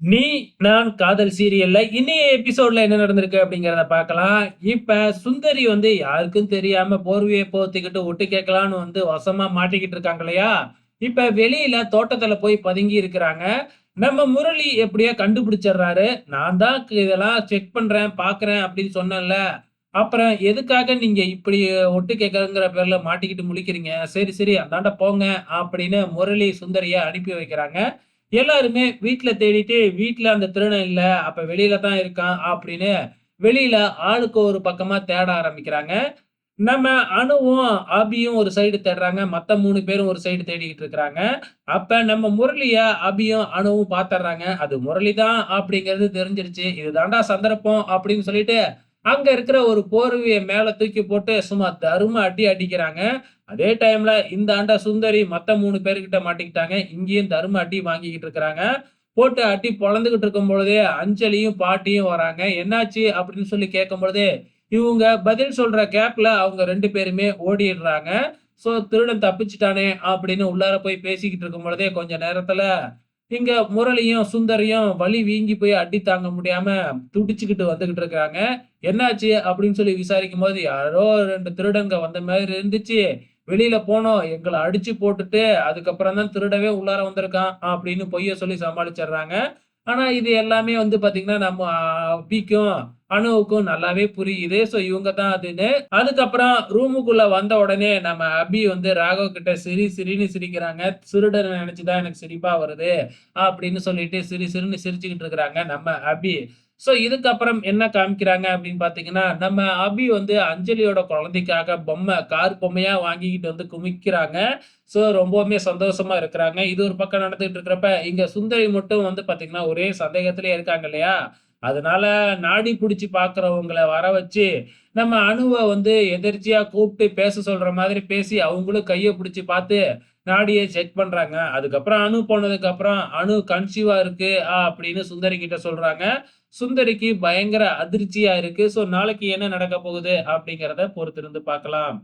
நீ நான் காதல் சீரியல்ல இன்னைய எபிசோட்ல என்ன நடந்திருக்கு அப்படிங்கிறத பார்க்கலாம். இப்ப சுந்தரி வந்து யாருக்கும் தெரியாம போர்வையை போத்திக்கிட்டு ஒட்டு கேட்கலான்னு வந்து வசமா மாட்டிக்கிட்டு இருக்காங்க இல்லையா? இப்ப வெளியில தோட்டத்துல போய் பதுங்கி இருக்கிறாங்க. நம்ம முரளி எப்படியோ கண்டுபிடிச்சிடுறாரு. நான் தான் இதெல்லாம் செக் பண்றேன், பார்க்குறேன் அப்படின்னு சொன்னேன்ல. அப்புறம் எதுக்காக நீங்க இப்படி ஒட்டு கேட்கறங்கிற பேர்ல மாட்டிக்கிட்டு முழிக்கிறீங்க? சரி, சரி அந்தாண்ட போங்க அப்படின்னு முரளி சுந்தரிய அனுப்பி வைக்கிறாங்க. எல்லாருமே வீட்டில் தேடிட்டு, வீட்டில் அந்த திருடன் இல்லை அப்போ வெளியில தான் இருக்கான் அப்படின்னு வெளியில ஆளுக்கு ஒரு பக்கமா தேட ஆரம்பிக்கிறாங்க. நம்ம அணுவும், அபியும் ஒரு சைடு தேடுறாங்க. மற்ற மூணு பேரும் ஒரு சைடு தேடிக்கிட்டு இருக்கிறாங்க. அப்ப நம்ம முரளிய அபியும், அணுவும் பார்த்துடுறாங்க. அது முரளி தான் அப்படிங்கிறது தெரிஞ்சிருச்சு. இதுதான்டா சந்தர்ப்பம் அப்படின்னு சொல்லிட்டு, அங்க இருக்கிற ஒரு போர்வையை மேல தூக்கி போட்டு சும்மா தரும அடி அடிக்கிறாங்க. அதே டைம்ல இந்த ஆண்ட சுந்தரி மத்த மூணு பேர்கிட்ட மாட்டிக்கிட்டாங்க. இங்கேயும் தரும அடி வாங்கிக்கிட்டு இருக்கிறாங்க. போட்டு அடி பொழந்துகிட்டு இருக்கும் பொழுதே அஞ்சலியும், பாட்டியும் வராங்க. என்னாச்சு அப்படின்னு சொல்லி கேட்கும்பொழுது, இவங்க பதில் சொல்ற கேப்ல அவங்க ரெண்டு பேருமே ஓடிடுறாங்க. ஸோ திருடன் தப்பிச்சுட்டானே அப்படின்னு உள்ளார போய் பேசிக்கிட்டு இருக்கும் பொழுதே கொஞ்ச நேரத்துல, இங்க முரளியும், சுந்தரியும் வலி வீங்கி போய் அடி தாங்க முடியாம துடிச்சுக்கிட்டு வந்துகிட்டு இருக்காங்க. என்னாச்சு அப்படின்னு சொல்லி விசாரிக்கும் போது யாரோ ரெண்டு திருடங்க வந்த மாதிரி இருந்துச்சு. வெளியில போனோம். எங்களை அடிச்சு போட்டுட்டு, அதுக்கப்புறம் தான் திருடவே உள்ளார வந்திருக்கான் அப்படின்னு பொய்ய சொல்லி சமாளிச்சிடுறாங்க ஆனா இது எல்லாமே வந்து பார்த்தீங்கன்னா, நம்ம அபிக்கும், அணுவுக்கும் நல்லாவே புரியுது. ஸோ இவங்க தான் அதுன்னு. அதுக்கப்புறம் ரூமுக்குள்ள வந்த உடனே நம்ம அபி வந்து ராகவ் கிட்ட சிரி சிரின்னு சிரிக்கிறாங்க. திருடன நினைச்சுதான் எனக்கு சிரிப்பா வருது. அப்படின்னு சொல்லிட்டு சிரி சிரின்னு சிரிச்சுக்கிட்டு இருக்கிறாங்க நம்ம அபி. ஸோ இதுக்கப்புறம் என்ன காமிக்கிறாங்க அப்படின்னு பார்த்தீங்கன்னா, நம்ம அபி வந்து அஞ்சலியோட குழந்தைக்காக பொம்மை, கார் பொம்மையா வாங்கிக்கிட்டு வந்து குமிக்கிறாங்க. ஸோ ரொம்பவுமே சந்தோஷமா இருக்கிறாங்க. இது ஒரு பக்கம் நடந்துகிட்டு இருக்கிறப்ப, இங்க சுந்தரி மட்டும் வந்து பார்த்தீங்கன்னா, ஒரே சந்தேகத்திலே இருக்காங்க இல்லையா? அதனால நாடி பிடிச்சி பார்க்குறவங்கள வர வச்சு, நம்ம அணுவை வந்து எதிர்ச்சியாக கூப்பிட்டு பேச சொல்கிற மாதிரி பேசி, அவங்களும் கையை பிடிச்சி பார்த்து, நாடியை செக் பண்ணுறாங்க அதுக்கப்புறம் அணு போனதுக்கப்புறம், "அணு கன்சீவாக இருக்கு" அப்படின்னு சுந்தரி கிட்ட சொல்கிறாங்க சுந்தரிக்கு பயங்கர அதிர்ச்சியாக இருக்கு. ஸோ நாளைக்கு என்ன நடக்கப் போகுது அப்படிங்கிறத பொறுத்திருந்து பார்க்கலாம்.